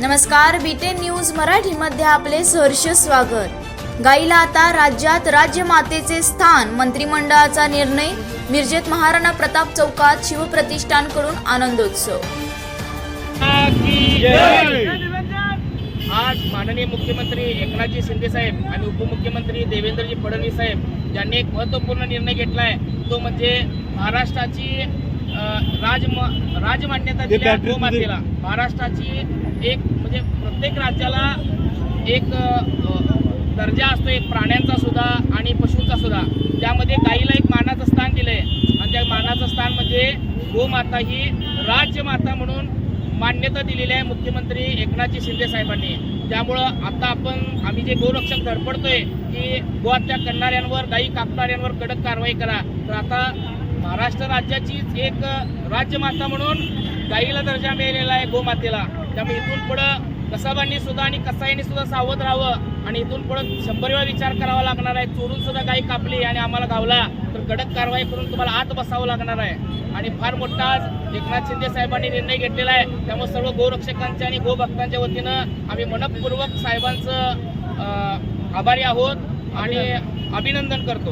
नमस्कार बीटे न्यूज मराठीमध्ये आपले सहर्ष स्वागत. गाईला आता राज्यात राज्यमातेचे स्थान मंत्रिमंडळाचा निर्णय मिरजेत महाराणा प्रताप चौकात शिवप्रतिष्ठानकडून आनंदोत्सव. आज माननीय मुख्यमंत्री एकनाथजी शिंदे साहेब आणि उपमुख्यमंत्री देवेंद्रजी फडणवीस साहेब यांनी एक महत्त्वपूर्ण निर्णय घेतला आहे तो म्हणजे महाराष्ट्राची अ, राजम राजमान्यता दिल्या गोमातेला. महाराष्ट्राची एक म्हणजे प्रत्येक राज्याला एक दर्जा असतो एक प्राण्यांचा सुद्धा आणि पशूंचा सुद्धा. त्यामध्ये गाईला एक मानाचं स्थान दिलंय. आणि त्या मानाचं स्थान म्हणजे गोमाता ही राज्यमाता म्हणून मान्यता दिलेली आहे मुख्यमंत्री एकनाथजी शिंदे साहेबांनी. त्यामुळं आता आपण आम्ही जे गोरक्षक धडपडतोय की गोहत्या करणाऱ्यांवर गायी कापणाऱ्यांवर कडक कारवाई करा. तर आता महाराष्ट्र राज्याचीच एक राज्यमाता म्हणून गाईला दर्जा मिळालेला आहे गोमातेला. त्यामुळे इथून पुढं कसाबांनी सुद्धा आणि कसाईंनी सुद्धा सावध राहावं. आणि इथून पुढे शंभर वेळा विचार करावा लागणार आहे. चोरून सुद्धा गाई कापली आणि आम्हाला गावला. तर कडक कारवाई करून तुम्हाला आत बसावं लागणार आहे. आणि फार मोठा आज एकनाथ शिंदे साहेबांनी निर्णय घेतलेला आहे. त्यामुळे सर्व गोरक्षकांच्या आणि गोभक्तांच्या वतीनं आम्ही मनपूर्वक साहेबांचं आभारी आहोत आणि अभिनंदन करतो.